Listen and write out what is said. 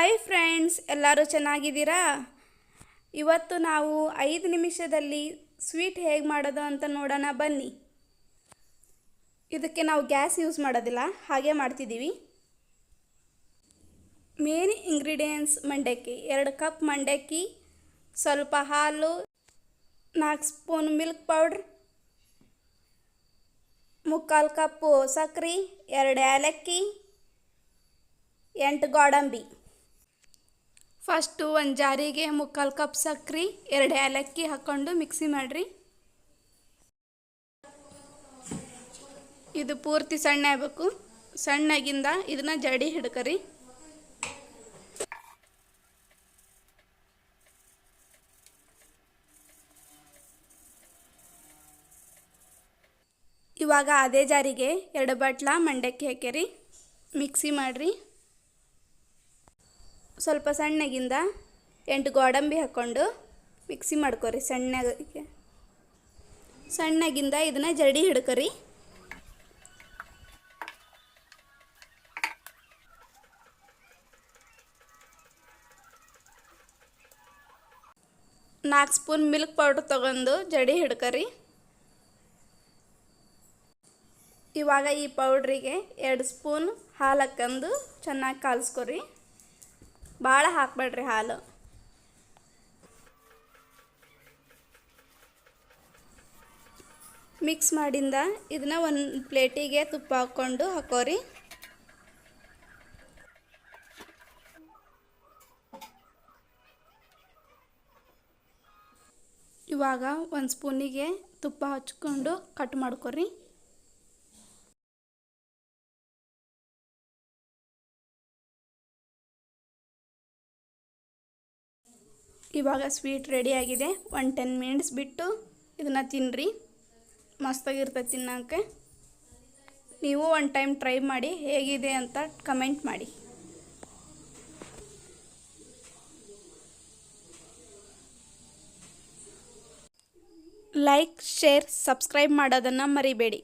Hi friends ಎಲ್ಲರೂ ಚೆನ್ನಾಗಿದ್ದೀರಾ? ಇವತ್ತು ನಾವು ಐದು ನಿಮಿಷದಲ್ಲಿ ಸ್ವೀಟ್ ಹೇಗೆ ಮಾಡೋದು ಅಂತ ನೋಡೋಣ, ಬನ್ನಿ. ಇದಕ್ಕೆ ನಾವು ಗ್ಯಾಸ್ ಯೂಸ್ ಮಾಡೋದಿಲ್ಲ, ಹಾಗೆ ಮಾಡ್ತಿದ್ದೀವಿ. ಮೇನ್ ಇಂಗ್ರೀಡಿಯೆಂಟ್ಸ್ ಮಂಡಕ್ಕಿ, ಎರಡು ಕಪ್ ಮಂಡಕ್ಕಿ, ಸ್ವಲ್ಪ ಹಾಲು, ನಾಲ್ಕು ಸ್ಪೂನ್ ಮಿಲ್ಕ್ ಪೌಡ್ರ್ ಮುಕ್ಕಾಲು ಕಪ್ಪು ಸಕ್ಕರೆ ಎರಡು ಏಲಕ್ಕಿ, ಎಂಟು ಗೋಡಂಬಿ. ಫಸ್ಟು ಒಂದು ಜಾರಿಗೆ ಮುಕ್ಕಾಲು ಕಪ್ ಸಕ್ಕರೆ ಎರಡು ಏಲಕ್ಕಿ ಹಾಕ್ಕೊಂಡು ಮಿಕ್ಸಿ ಮಾಡಿರಿ. ಇದು ಪೂರ್ತಿ ಸಣ್ಣ ಆಗಬೇಕು. ಸಣ್ಣಗಿಂದ ಇದನ್ನ ಜಡಿ ಹಿಡ್ಕರಿ. ಇವಾಗ ಅದೇ ಜಾರಿಗೆ ಎರಡು ಬಟ್ಲ ಮಂಡಕ್ಕಿ ಹಾಕ್ಯರಿ. ಮಿಕ್ಸಿ ಮಾಡಿರಿ. ಸ್ವಲ್ಪ ಸಣ್ಣಗಿಂದ ಎಂಟು ಗೋಡಂಬಿ ಹಾಕ್ಕೊಂಡು ಮಿಕ್ಸಿ ಮಾಡ್ಕೊರಿ ಸಣ್ಣಗೆ. ಸಣ್ಣಗಿಂದ ಇದನ್ನ ಜಡಿ ಹಿಡ್ಕೊರಿ. ನಾಲ್ಕು ಸ್ಪೂನ್ ಮಿಲ್ಕ್ ಪೌಡ್ರ್ ತಗೊಂಡು ಜಡಿ ಹಿಡ್ಕೊರಿ. ಇವಾಗ ಈ ಪೌಡ್ರಿಗೆ ಎರಡು ಸ್ಪೂನ್ ಹಾಲು ಹಾಕಂದು ಚೆನ್ನಾಗಿ ಕಾಲಿಸ್ಕೊರಿ. ಭಾಳ ಹಾಕ್ಬೇಡ್ರಿ ಹಾಲು. ಮಿಕ್ಸ್ ಮಾಡಿಂದ ಇದನ್ನ ಒಂದು ಪ್ಲೇಟಿಗೆ ತುಪ್ಪ ಹಾಕ್ಕೊಂಡು ಹಾಕೋರಿ. ಇವಾಗ ಒಂದು ಸ್ಪೂನಿಗೆ ತುಪ್ಪ ಹಚ್ಕೊಂಡು ಕಟ್ ಮಾಡ್ಕೊರಿ. ಇವಾಗ ಸ್ವೀಟ್ ರೆಡಿಯಾಗಿದೆ ಒನ್ ಟೆನ್ ಮಿನಿಟ್ಸ್ ಬಿಟ್ಟು ಇದನ್ನು ತಿನ್ನಿರಿ ಮಸ್ತಾಗಿರ್ತದೆ ತಿನ್ನೋಕ್ಕೆ. ನೀವು ಒನ್ ಟೈಮ್ ಟ್ರೈ ಮಾಡಿ ಹೇಗಿದೆ ಅಂತ ಕಮೆಂಟ್ ಮಾಡಿ. ಲೈಕ್ ಶೇರ್ ಸಬ್ಸ್ಕ್ರೈಬ್ ಮಾಡೋದನ್ನು ಮರಿಬೇಡಿ.